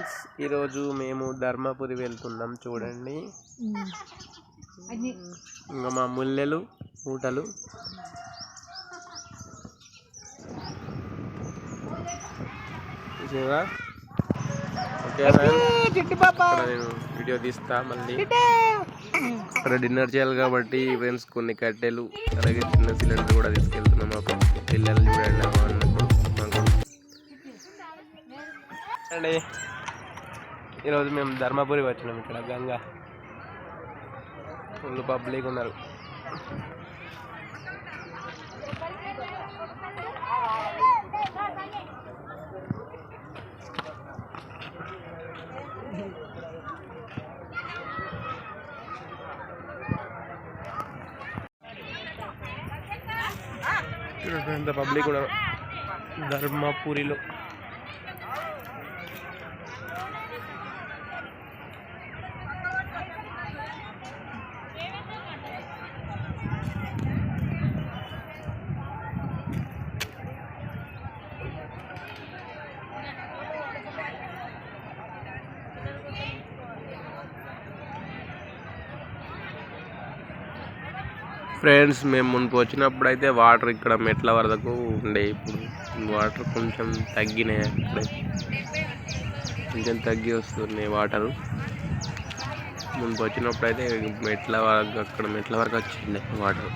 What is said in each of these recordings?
Friends ఈరోజు మేము ధర్మపురి వెళ్తున్నాం చూడండి. ఇంకా మా ముల్లెలు ఊటలు చూసారా? ఓకే నేను వీడియో తీస్తా మళ్ళీ. అక్కడ డిన్నర్ చేయాలి కాబట్టి ఫ్రెండ్స్ కొన్ని కట్టెలు అలాగే చిన్న సిలిండర్ కూడా తీసుకెళ్తున్నాం మాకు. పిల్లలు చూడండి. అండి ఈరోజు మేము ధర్మపురి వచ్చినాం ఇక్కడ గంగా ఫుల్ పబ్లిక్ ఉన్నారు చూడండి ఎంత పబ్లిక్ ఉన్నారు ధర్మపురిలో ఫ్రెండ్స్ మేము మునుపు వచ్చినప్పుడు అయితే వాటర్ ఇక్కడ మెట్ల వరకు ఉండే. ఇప్పుడు వాటర్ కొంచెం తగ్గినాయి అక్కడ కొంచెం తగ్గి వస్తున్నాయి వాటర్. మునుపు వచ్చినప్పుడు అయితే మెట్ల వరకు అక్కడ మెట్ల వరకు వచ్చిండే వాటర్.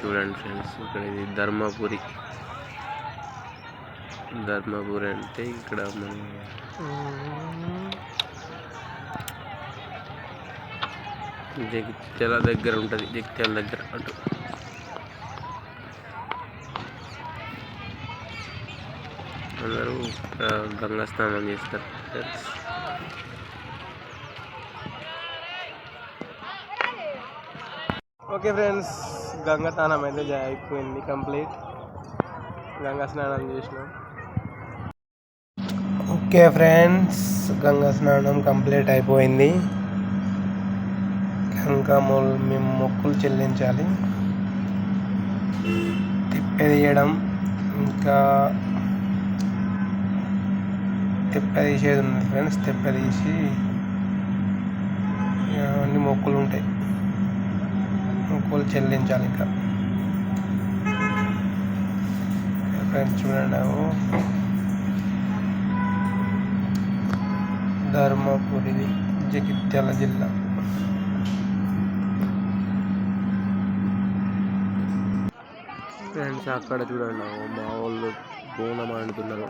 చూడండి ఫ్రెండ్స్ ఇక్కడ ఇది ధర్మపురి. ధర్మపురి అంటే ఇక్కడ మన జగిత్యాల దగ్గర ఉంటుంది జగిత్యాల దగ్గర అటు. అందరూ గంగా స్నానం చేస్తారు ఫ్రెండ్స్ ఓకే ఫ్రెండ్స్ గంగా స్నానం అయితే జా- అయిపోయింది కంప్లీట్. గంగా స్నానం చేసినాం. ఓకే ఫ్రెండ్స్ గంగా స్నానం కంప్లీట్ అయిపోయింది. ఇంకా మొ- మేము మొక్కులు చెల్లించాలి. తిప్పేయడం ఇంకా తిప్పదీసేది ఉంది ఫ్రెండ్స్ తిప్పదీసి ఇక అన్ని మొక్కులు ఉంటాయి మొక్కులు చెల్లించాలి ఇంకా. ఫ్రెండ్స్ చూడండి ధర్మపురి ధర్మపురిది జగిత్యాల జిల్లా. ఫ్రెండ్స్ అక్కడ చూడండి. మా వాళ్ళు బోనం అంటున్నారు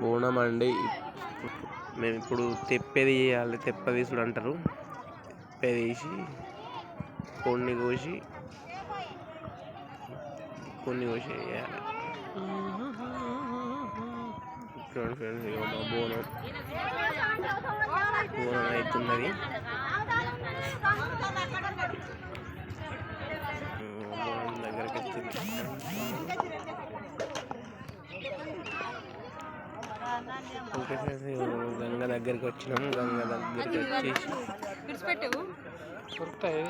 బోనం అండి మేము ఇప్పుడు తెప్పేది చేయాలి. తెప్పదీసుడు అంటారు. తెప్ప కొన్ని కోసి కొన్ని కోసి వేయాలి. చూడండి ఫ్రెండ్స్ మా బోనం. బోనం అవుతున్నది. ఇగో గంగ దగ్గరికి వచ్చినాము గంగ దగ్గరికి వచ్చేసి దొరుకుతాయి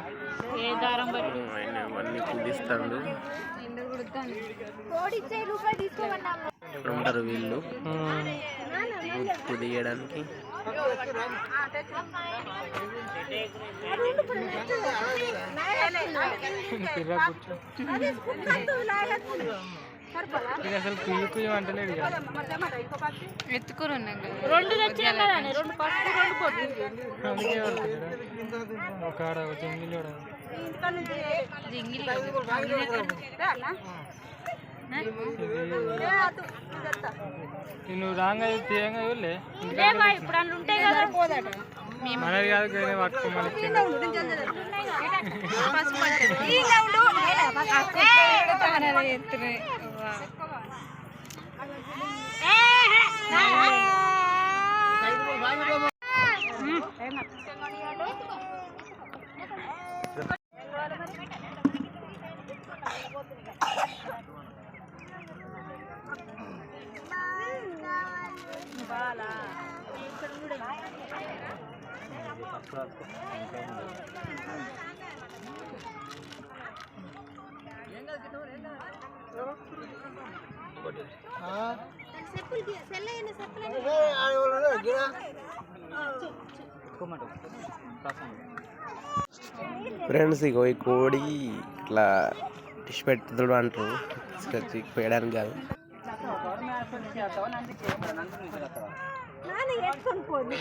ఏ దారం బట్టి ఆయన అవన్నీ కుదిస్తాడు ఉంటారు వీళ్ళు గుర్తు తీయడానికి అసలు అంటలేదు ఎత్తుకుని ఉన్నాం రెండు తెచ్చినాం కదా రెండు పసుపు రెండు పొట్టు ఒక ఆడ జంగిల్ జింగిలి నువ్వు రాంగా తీయంగా ఇప్పుడు అందులో ఉంటాయి కదా పోదట. మనది కాదు కానీ పట్టుకోమని పసుపు Wow. ఫ్రెండ్స్ ఇగో ఈ కోడి ఇట్లా డిష్ పెట్టుతుడు అంటారు పేయడానికి కాదు. నాన్న ఎత్తుకొని పోయి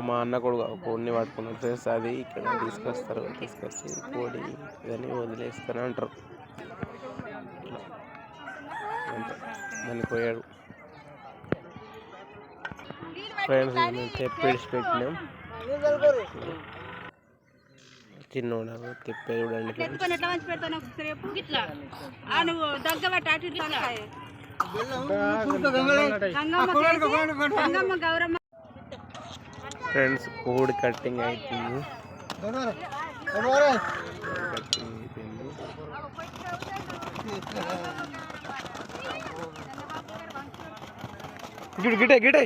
మా అన్న కొడుకు కోడిని పట్టుకుని వచ్చేసి అది ఇక్కడ తీసుకొస్తారు తీసుకొచ్చి కోడి ఇవన్నీ వదిలేస్తారు అంటారు. ఇట్లా. అంతే. ఫ్రెండ్స్ తెప్పేసి పెట్టినాం. చిన్నోడు అవి తెప్పే చూడండి ఫ్రెండ్స్. కోడి కట్టింగ్ అవుతుంది కట్టింగ్ అయిపోయింది. గిటే గిటే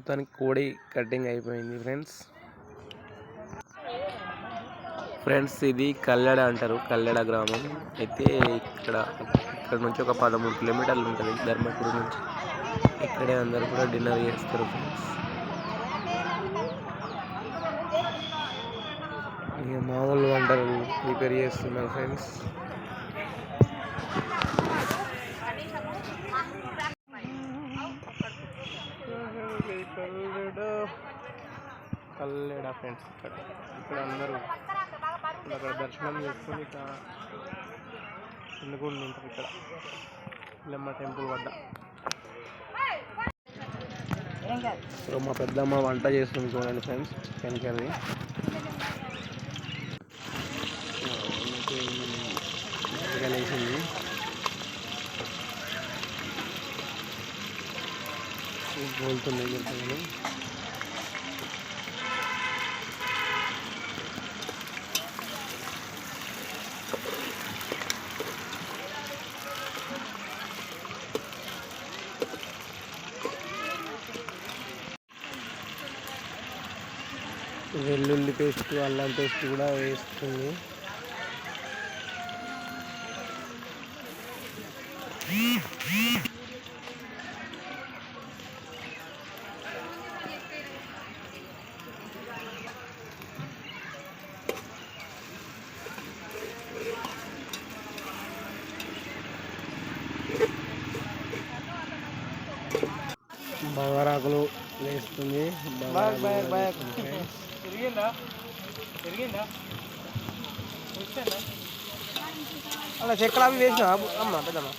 మొత్తానికి కోడి కటింగ్ అయిపోయింది ఫ్రెండ్స్. ఫ్రెండ్స్ ఇది కల్లెడ అంటారు కల్లెడ గ్రామం. అయితే ఇక్కడ ఇక్కడ నుంచి ఒక పదమూడు కిలోమీటర్లు ఉంటుంది ధర్మపురి నుంచి. ఇక్కడే అందరు కూడా డిన్నర్ చేస్తారు ఫ్రెండ్స్. ఇక మామూలు వంటలు ప్రిపేర్ చేస్తున్నారు ఫ్రెండ్స్ కల్లెడ ఫ్రెండ్స్ ఇక్కడ ఇక్కడ అందరూ అక్కడ దర్శనం చేసుకొని ఇక ఎందుకు ఉంటారు ఇక్కడ. ఇల్లమ్మ టెంపుల్ వద్ద. సో మా పెద్దమ్మ వంట చేస్తుంది చూడండి ఫ్రెండ్స్ వెనకది కర్రీ వేసింది గోలుతుంది గోలుతుంది వెల్లుల్లి పేస్ట్ అల్లం పేస్ట్ కూడా వేస్తుంది బగారాకులు వేస్తుంది వేస్తుంది friends. అలా చెక్కలు అవి వేసిన అమ్మ పెద్దమ్మ.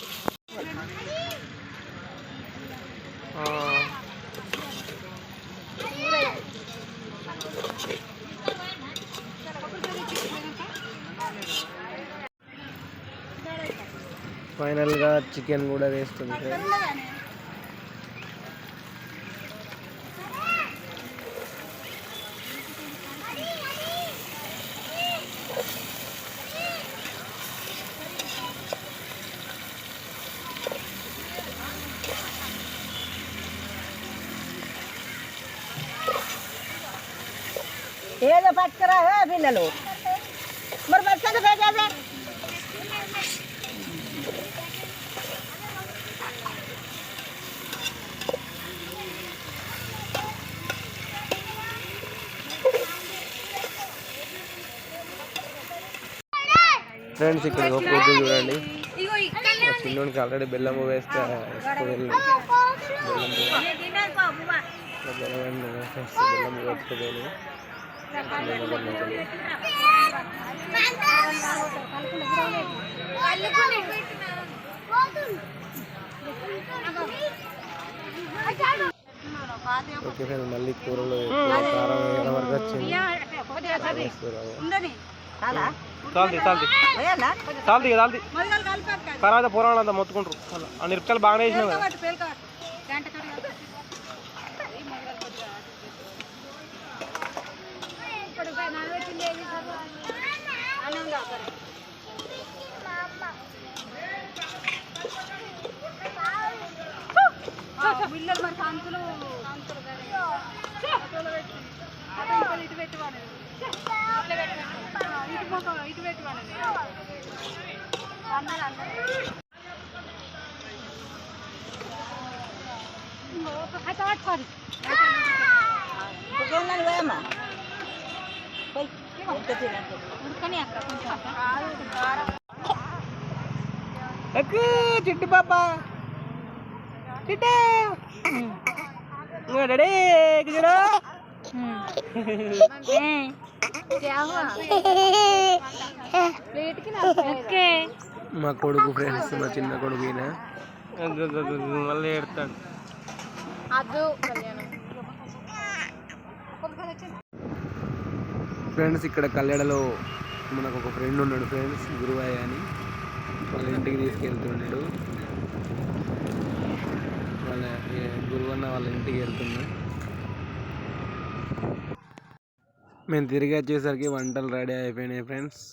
ఫైనల్గా చికెన్ కూడా వేస్తుంది ఫ్రెండ్స్ ఏదో పట్టుకురా ఏ పిల్లలు మరి పట్టుకొని పెట్టేదే ఫ్రెండ్స్ ఇక్కడ ఒక ఫోటో చూడండి ఇగో ఇక్కడనే మా చిన్నోనికి ఆల్రెడీ బెల్లం వేస్తే వేసుకు వెళ్ళి బెల్లం ఇట్లా బెల్లం అన్ని వేసేస్తే బెల్లం వేసుకుపోయి మళ్ళీ కూరలో కారం వేయడం వరకు వచ్చింది. చాలది చాలది. మొత్తుకుంటారు. ఆ మిరపకాయలు బాగానే వేసినావు కదా. పిల్లలు మరి సంచులు ఇటు పెట్టి ఇటు మొక్క ఇటు పెట్టి అయితే పోయమ్మా పోయి ఎక్కు చిట్టి పాప. చిట్టి. చూడు. ఓకే మా కొడుకు ఫ్రెండ్స్ మా చిన్న కొడుకు మళ్ళీ ఏడతాడు అదు కళ్యాణం ఫ్రెండ్స్ ఇక్కడ కల్లెడలో మనకు ఒక ఫ్రెండ్ ఉన్నాడు ఫ్రెండ్స్ గురువయ్య అని. వాళ్ళ ఇంటికి తీసుకెళ్తున్నాడు. వాళ్ళ గురువన్న వాళ్ళ ఇంటికి వెళ్తున్నాం మేము తిరిగి వచ్చేసరికి వంటలు రెడీ అయిపోయినాయి ఫ్రెండ్స్.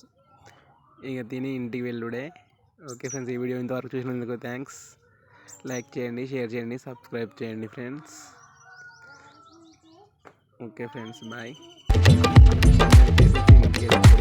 ఇక తిని ఇంటికి వెళ్ళుడే. ఓకే ఫ్రెండ్స్ ఈ వీడియో ఇంతవరకు చూసినందుకు థ్యాంక్స్ లైక్ చేయండి షేర్ చేయండి సబ్స్క్రైబ్ చేయండి ఫ్రెండ్స్. ఓకే ఫ్రెండ్స్ బాయ్ ఇంటికి వెళ్తున్నాం